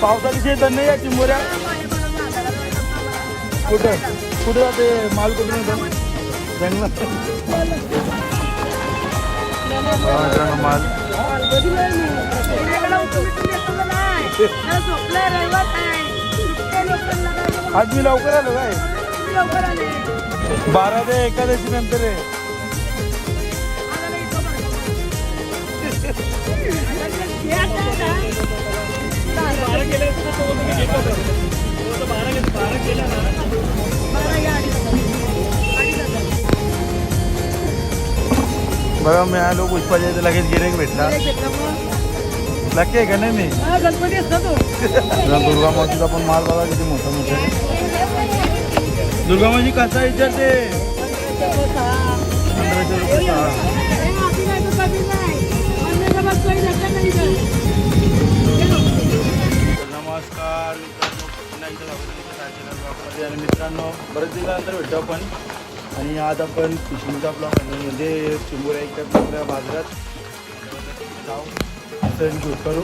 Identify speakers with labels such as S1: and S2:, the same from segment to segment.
S1: पावसाची शेतात नाही या चिंबोऱ्या कुठं? कुठं जाते माल कुठून येतो जंगलात. माल. आज मी लवकर आलो काय? बारा ते एकादशी नंतर आहे. बघा मी आलो पुष्पाच्या इथे लगेच गिरेक भेटला. लकी आहे का नाही मी? दुर्गा मावशीचा पण माल बघा किती मोठा मोठा दुर्गा मावशी कसा विचारते? पंधराशे रुपये परत दिल्यानंतर भेटतो आपण. आणि आज आपण पिशवीचा ब्लॉग म्हणजे चिंबोऱ्या एक आपल्या बाजारात जाऊ. असं शूट करू.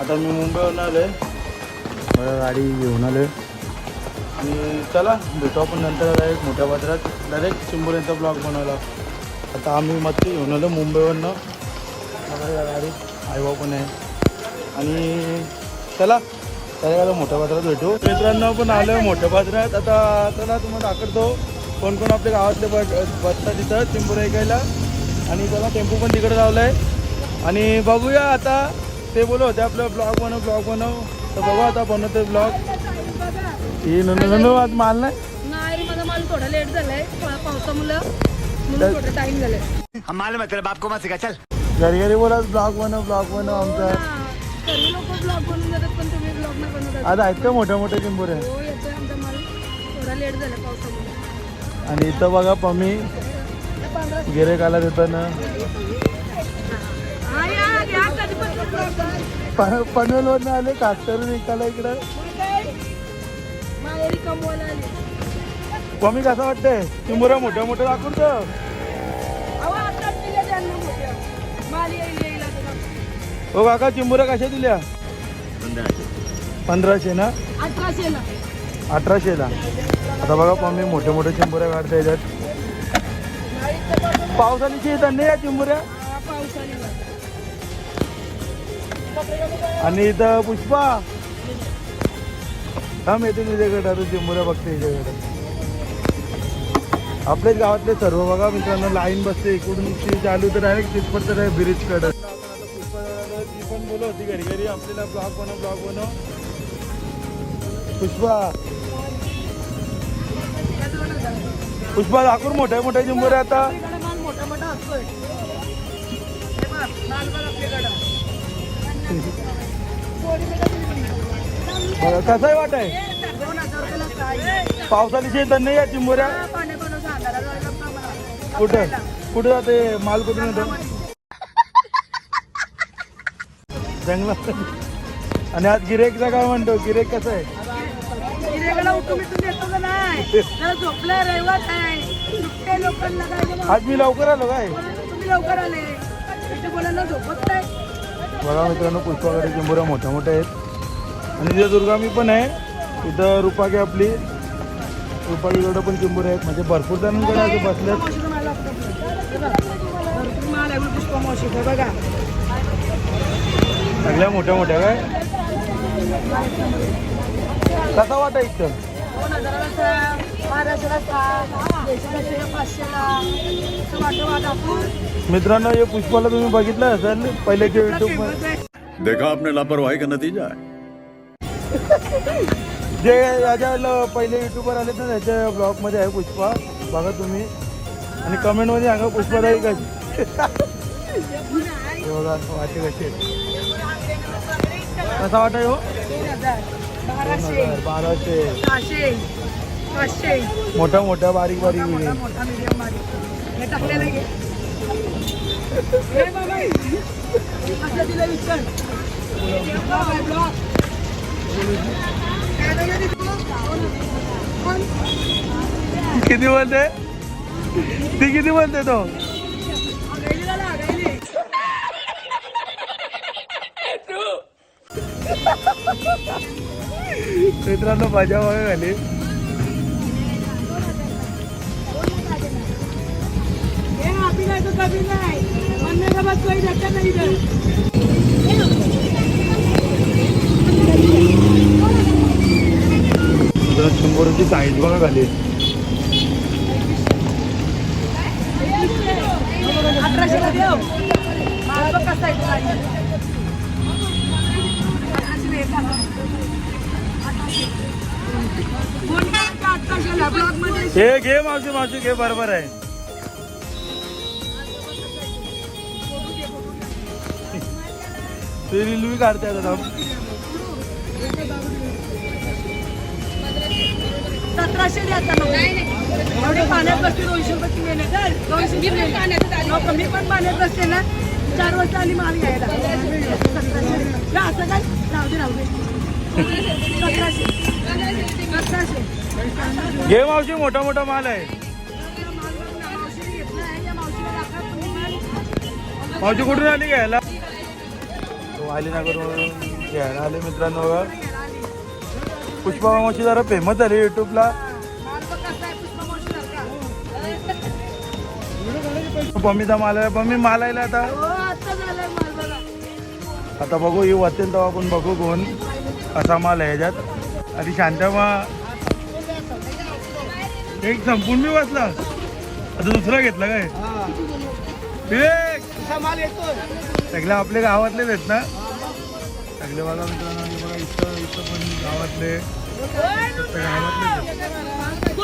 S1: आता मी मुंबईवरून आलो आहे मला गाडी घेऊन आलो आहे आणि चला भेटू आपण नंतर डायरेक्ट मोठ्या बाजारात. डायरेक्ट चिंबोऱ्यांचा ब्लॉग बनवला आता आम्ही मच्छी घेऊन आलो मुंबईवरनं गाडी आईबा पण आहे. आणि चला त्याला मोठ्या बाजारात भेटू. मित्रांनो आपण आलो आहे मोठ्या बाजारात. आता चला तुम्हाला दाखवतो. कोण कोण आपल्या गावातले बस बसतात तिथं चिंबोऱ्या ऐकायला. आणि त्याला टेम्पो पण तिकडे लावला आहे आणि बघूया आता ते बोलत होते आपलं ब्लॉग बनव ब्लॉग बनव. तर बघू आता बनवते ब्लॉग ही ननू ननू आज माल नाही?
S2: नाही माझा माल थोडा लेट झालाय. पावसामुळं. म्हणून थोडं टाइम झालाय.
S3: हम मालूम है तेरे बाप को चल.
S1: घरी घरी बोला ब्लॉग बनव ब्लॉग बनव आमचा
S2: सर्व लोक ब्लॉग बनवून
S1: आज आहेत का मोठ्या मोठ्या चिंबोऱ्या
S2: हो येतोय आमचा माल थोडा लेट झाला पावसामुळे.
S1: आणि इथं बघा पम्मी
S2: पंधरा
S1: गिरेक आला देताना
S2: हा vlog बनवताय?
S1: पनवेलवरनं आले कास्तरून निघाला इकडं.
S2: मग काय? माहेरी कमवायला आली.
S1: पम्मी कसं वाटतंय? चिंबोऱ्या मोठ्या मोठ्या दाखवून तर
S2: अहो आताच दिल्या त्यांना मोठ्या. माल येईल येईल आता.
S1: हो काका चिंबोऱ्या कशा दिल्या? पंधराशे ना?
S2: अठराशेला.
S1: अठराशेला. आता बघा पम्मी मोठ्या मोठ्या चिंबोऱ्या काढता याच्यात पावसाळीची येतात नाही या चिंबोऱ्या?
S2: हा, पावसाळी
S1: आणि इथं पुष्पा. थांब येते तुझ्याकडे आता चिंबोऱ्या बघते याच्याकडे आपल्याच गावातले सर्व बघा मित्रांनो लाईन बसते इकडून ती चालू तर डायरेक्ट तिथपर्यंत आहे ब्रिजकडे. ती पण बोलत होती घरी घरी आपल्याला ब्लॉग बनव ब्लॉग बनव. पुष्पा. पुष्पा दाखवून मोठ्या मोठ्या चिंबोऱ्या आता.
S2: आपल्याकडे माल मोठा असतोय.
S1: कसाही वाट आहे? पावसाळी शेतात नाही या चिंबोऱ्या? कुठं? कुठं जाते माल कुठून येतो? जंगलात. आणि आज गिरेकचा काय म्हणतो? गिरेक कसं आहे?
S2: रविवार आहे. लोकांना काय
S1: आज मी लवकर आलो काय?
S2: तुम्ही लवकर आले. इथे कोणाला झोपत नाही
S1: बघा मित्रांनो पुष्पाकडे चिंबोऱ्या मोठ्या मोठ्या आहेत. आणि तिथे दुर्गामी पण आहे इथं रुपाकी आपली. रुपाकीकडं पण चिंबोऱ्या आहेत. म्हणजे भरपूर जणांकडे असे बसल्यात
S2: बघा.
S1: सगळ्या मोठ्या मोठ्या काय? कसा वाटा इथं?
S2: दोन हजाराला सहा, बाराशेला सहा, दीडशेला पाचशेला. असं वाटतं वाट आपण.
S1: मित्रांनो हे पुष्पाला तुम्ही बघितलं असेल पहिल्याच्या युट्यूब
S2: फेमस आहे.
S4: देखा आपने लापरवाही का नतीजा है?
S1: जे याच्या ल- पहिले युट्यूबर आले ना त्याच्या ब्लॉगमध्ये आहे पुष्पा. बघा तुम्ही. आणि कमेंटमध्ये सांगा पुष्पाताई कशी. हे बघा वाटे कशी आहेत. कसा वाटाय हो?
S2: बाराशे.
S1: बाराशे.
S2: सहाशे. पाचशे.
S1: मोठ्या मोठ्या बारीक बारीक
S2: मोठा
S1: वेगळी
S2: मोठा मीडियम बारीक. हे टाकलेलं घे हे बाबा. असं विचार?
S1: किती म्हणते ती किती म्हणते तो? मित्रांनो
S2: माझ्या मागे
S1: मित्रांनो शंभरची साईज बघा खाली.
S2: अठराशे
S1: हे घे मावशी मावशी घे बरोबर आहे. ते रील बी काढते आता.
S2: सतराशे द्या. एवढे पाण्यात बसते दोनशे रुपये किलो आहे ना. दोनशे. हो, मी पण पाण्यात बसते ना चार वाजता आली माल घ्यायला. सतराशे असं काय? राहू दे राहू दे. सतराशे.
S1: घे मावशी मोठा मोठा माल आहे. मावशी कुठून आली घ्यायला? वालीनगरवरून घ्यायला आले मित्रांनो पुष्पा मावशी जरा फेमस झाली युट्यूबला.
S2: माल
S1: पम्मीचा माल आहे. पम्मी माल आहे आता?
S2: आता बघू
S1: ही वाचेल तेव्हा आपण बघू कोण असा माल आहे ह्याच्यात अरे शांतमा एक संपून मी वाचला आता दुसरा घेतला काय? एक. सगळे आपले गावातलेच आहेत ना? सगळे बघा मित्रांनो बघा इथं इथं पण गावातले.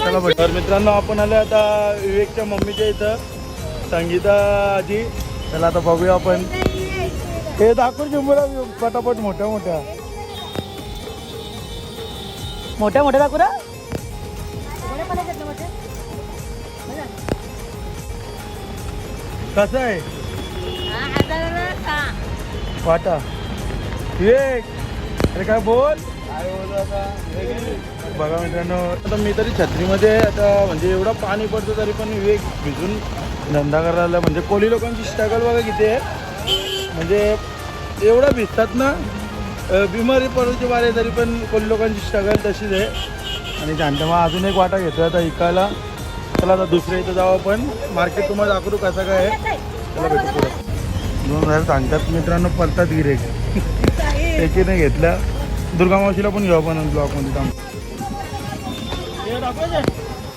S1: चला बघ तर मित्रांनो आपण आलो आता विवेकच्या मम्मीच्या इथं. संगीता आजी. चला आता बघूया आपण. हे दाखवून घेऊ पटापट मोठ्या मोठ्या मोठ्या मोठ्या दाखवू ना कसं आहे? वाटा. विवेक अरे काय बोल? बघा मित्रांनो आता मी तरी छत्रीमध्ये आता म्हणजे एवढं पाणी पडतं तरी पण विवेक भिजून धंदा करायला म्हणजे कोळी लोकांची स्ट्रगल बघा किती आहे. म्हणजे एवढं भिजतात ना बिमारी पडूची वारे तरी पण कोणी लोकांची स्ट्रगल तशीच आहे. आणि शांतमा अजून एक वाटा घेतोय आता इकायला. चला आता दुसऱ्या इथं जावं पण मार्केट तुम्हाला दाखवू कसं काय आहे. चला भेटू दोन हजार सांगतात मित्रांनो परतात गिरेक एकीने घेतल्या. दुर्गा मावशीला पण घेऊ पण ब्लॉकमध्ये थांब.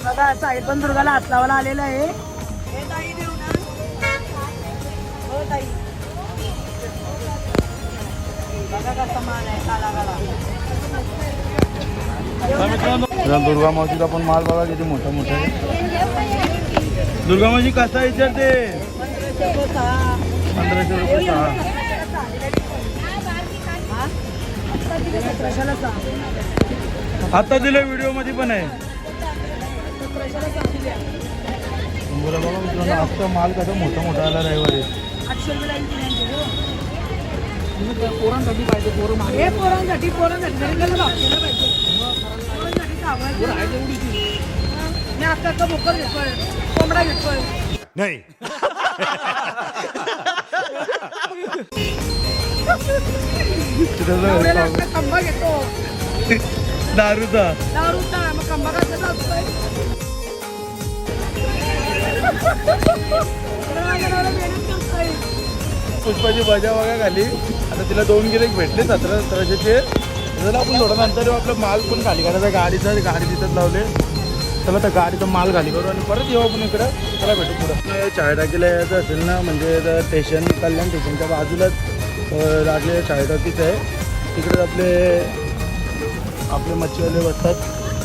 S2: बघा साहेब पण दुर्गाला हात लावायला आलेला आहे.
S1: दुर्गा मावशीचा पण माल बघा किती मोठा मोठा दुर्गा मावशी कसा विचारते? पंधराशे रुपये सहा. आता दिलं व्हिडिओमध्ये पण आहे.
S2: सतराशेला
S1: बघा मित्रांनो आजचा माल कसा मोठा मोठा आला रविवारी?
S2: आठशे रुपये लाईन हे पोरांसाठी पोरांसाठी. गरीबाला भाव केला पाहिजे. पोरांसाठी कामाचं. मी अक्का अक्का बोकर घेतोय कोंबडा घेतोय.
S4: नहीं.
S2: नवऱ्याला खंबा घेतो.
S1: दारूचा.
S2: दारूचा मग खंबा असतोय? नवरा मेहनत करतोय.
S1: पुष्पाची बजा बघा खाली. आता तिला दोन गिरेक भेटले सतरा सतराशेचे त्याला आपण थोडं नंतर आपला माल पण खाली करायचा गाडीचा गाडी तिथं लावले. चला तर गाडीचा माल खाली करू आणि परत येऊ आपण इकडं. त्याला भेटू पुढं. चाय टाकीला यायचं असेल ना म्हणजे स्टेशन कल्याण स्टेशनच्या बाजूलाच लागले चाय टाकीच आहे. तिकडे आपले आपले मच्छीवाले बसतात.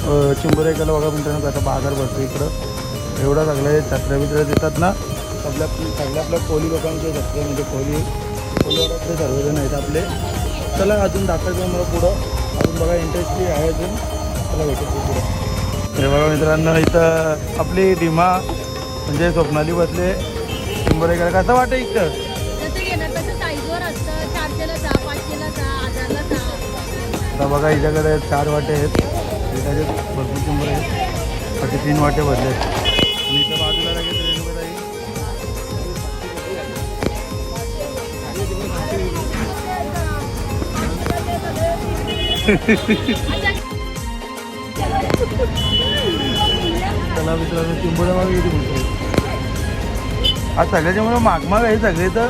S1: अं, चिंबोरेकाला बघा मित्रांनो कसा बाजार भरतो इकडं. एवढा सगळे छत्र्या बित्र्या देतात ना. आपल्या सगळ्या आपल्या कोली लोकांचे छत्र्या म्हणजे कोली कोलीवाड्यातले सर्वजण आहेत आपले. चला अजून दाखवायचं मला पुढं. अजून बघा इंटरेस्टली आहे अजून. चला भेटू पुढं. हे बघा मित्रांनो इथं आपली डिमा म्हणजे स्वप्नाली बसले. चिंबोरेकर कसं वाटतं इथं. आता बघा हिच्याकडे चार वाटे आहेत. भरपूर चिंबर आहेत. तीन वाटे भरले आहेत चला मित्रांनो आज सगळ्याच्या मुळे मागमाग आहे सगळे तर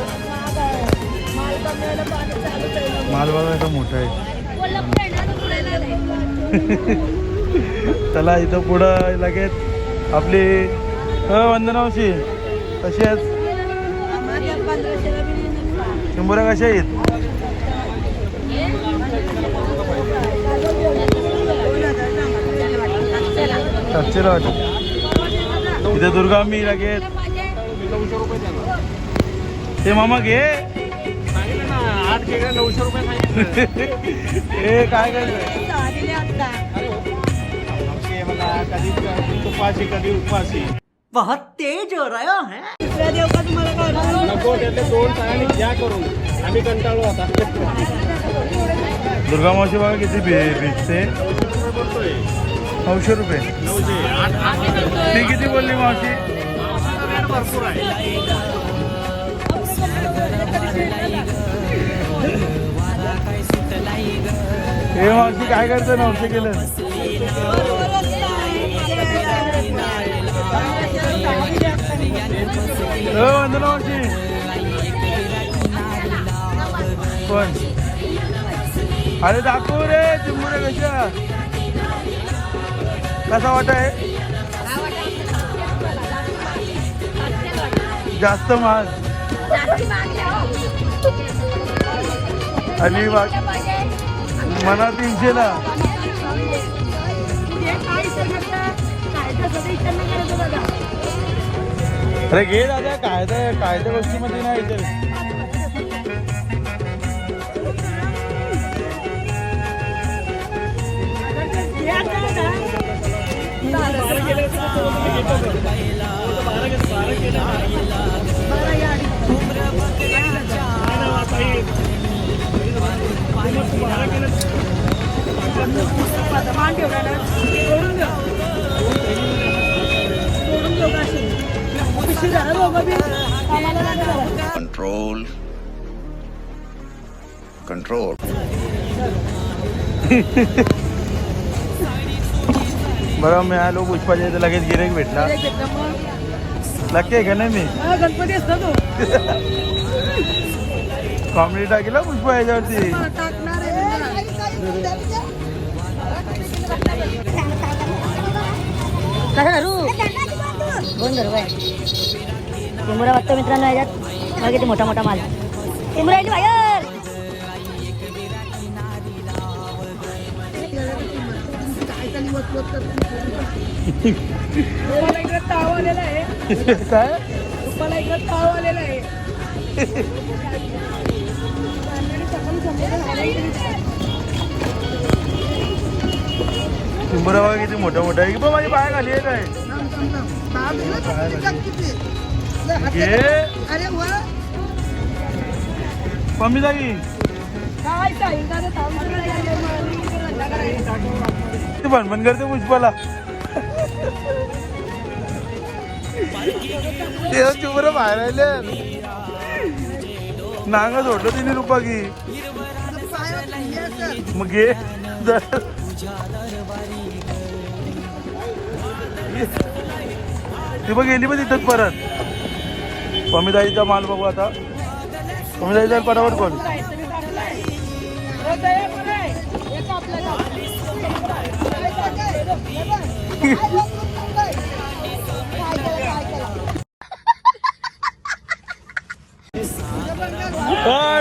S2: माल
S1: इथं मोठा आहे. चला इथं पुढं लगेच आपली वंदनावशी तशी आहेत शंभर कशा आहेत? सातशेला वाटत इथे दुर्गा मी लगेच ते मामा घे ए काय काय
S2: आलेले आता.
S1: उपाशी कधी उपाशी
S5: बहुत तेज हो रहा है।
S2: दुसऱ्या देव का तुम्हाला काय
S1: दुर्गा मावशी बघा किती भे- भेटते नऊशे रुपये. ती किती बोलली मावशी? हे मावशी काय करतं नऊशे केलं? हो, वंदना मावशी. पण अरे दाखव रे चिंबुरे कशा? कसा वाटा आहे? जास्त महाग.
S3: जास्ती
S1: आणि मना तीनशेला अरे घे दादा काय तर काय त्या गोष्टीमध्ये नाही
S2: बारा या
S1: बघा मी आलो पुष्पाच्या इथे लगेच गिरेक भेटला. आहे का नाही मी?
S2: गणपती असतो
S1: कॉमेडी टाकीला पुष्पा याच्यावरती?
S2: आहे
S6: कसं धरू धरू टिंबुरा वाटतं मित्रांनो याच्यात. किती मोठा मोठा माल बाहेर
S2: मला इकडे ताव आलेला आहे.
S1: काय?
S2: मला इकडे ताव आलेला आहे.
S1: चिंबुरा बघा किती मोठा मोठा आहे. की माझी पाय खाली आहे. काय कमी जागी
S2: काय
S1: ती भणभण करते पुष्पाला. ते चिंबुरा बाहेर आले. नांग सोडलं तिने रुपा की मग घे. ती बघ गेली पण तिथंच परत. पमीदाईचा माल बघू आता. पमीदाईचा पटापट कोण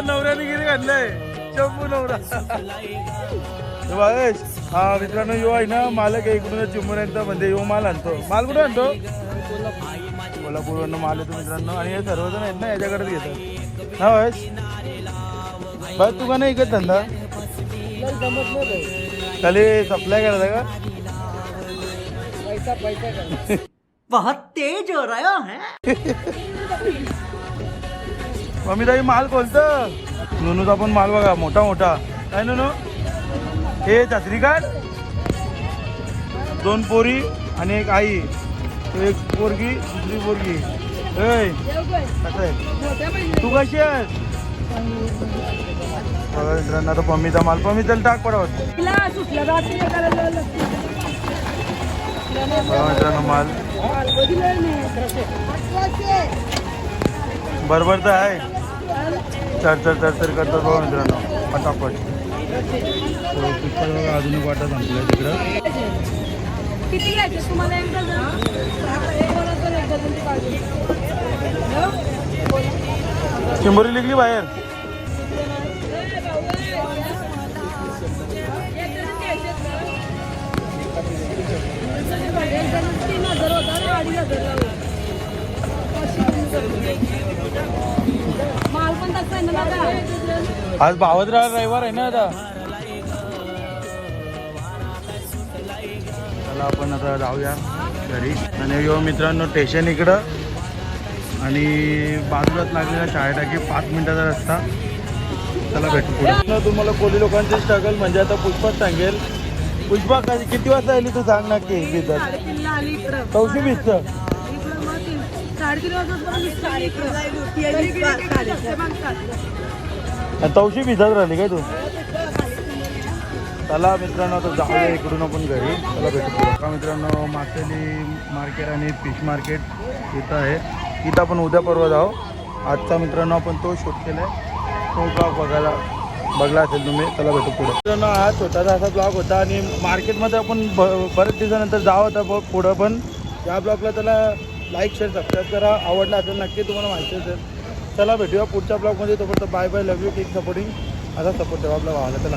S1: नवऱ्याने गिरी घातलंय शंभू नवरा. हे हा मित्रांनो यो आहे ना मालक आहे. इकडून चिंबुऱ्यांचा म्हणजे यो माल आणतो. माल कुठे आणतो? कोल्हापूरवरनं माल येतो मित्रांनो. आणि हे सर्वजण आहेत ना याच्याकडेच घेतात. हा वयस बस तू का नाही इकत धंदा? खाली सप्लाय करायचा का?
S5: बहुत तेज हो रहा है
S1: मम्मी ताई माल कोणतं? नुनूचा पण माल बघा मोठा मोठा. काय नुनू? हे काढ दोन पोरी आणि एक आई. तो एक पोरगी दुसरी पोरगी. तू कशी आहेस? मित्रांनो आता पम्मीचा माल पम्मी चल टाक पडावत मित्रांनो माल. बरोबर तर आहे. चर चर चर चर करतात बघा मित्रांनो. पटापट. बघा अजून एक वाटा संपलाय तिकडं.
S2: किती घ्यायचे तुम्हाला तीन हजार होता ना अडीच हजार माल पण तसा आहे ना दादा?
S1: आज भावद्रा रविवार आहे ना आता. चला आपण आता जाऊया घरी. आणि यो मित्रांनो स्टेशन इकडं. आणि बाजूलाच लागलेला शाळा टाकी पाच मिनिटाचा रस्ता. चला भेटू पुढे. तुम्हाला कोली लोकांचे स्ट्रगल म्हणजे आता पुष्पाच सांगेल. पुष्पा कधी किती वाजता आली तू सांग नक्की बिझत
S2: साडेतीनला आली इकडं.
S1: चौशी बीसचं
S2: इकडं मग तीन साडेतीन वाजता इकडं.
S1: आणि तवशी भिजत राहिली काय तू? चला मित्रांनो आता जाऊया इकडून आपण घरी. चला भेटू पुढे. का मित्रांनो मासेली मार्केट आणि फिश मार्केट इथं आहे. इथं आपण उद्या परवा जाऊ. आजचा मित्रांनो आपण तो शूट केलाय. तो ब्लॉग बघायला बघला असेल तुम्ही चला भेटू पुढे. हा छोटासा असा ब्लॉग होता आणि मार्केटमध्ये आपण ब बरेच दिवसानंतर जावं होता बघ पुढं पण. या ब्लॉगला त्याला लाईक शेअर सबस्क्राईब करा. आवडला असेल नक्की तुम्हाला माहिती असेल. चला भेटूया पुढच्या ब्लॉगमध्ये तोपर्यंत बाय बाय लव यू किक सपोर्टिंग असा सपोर्ट ठेवा आपल्या भावाला. चला.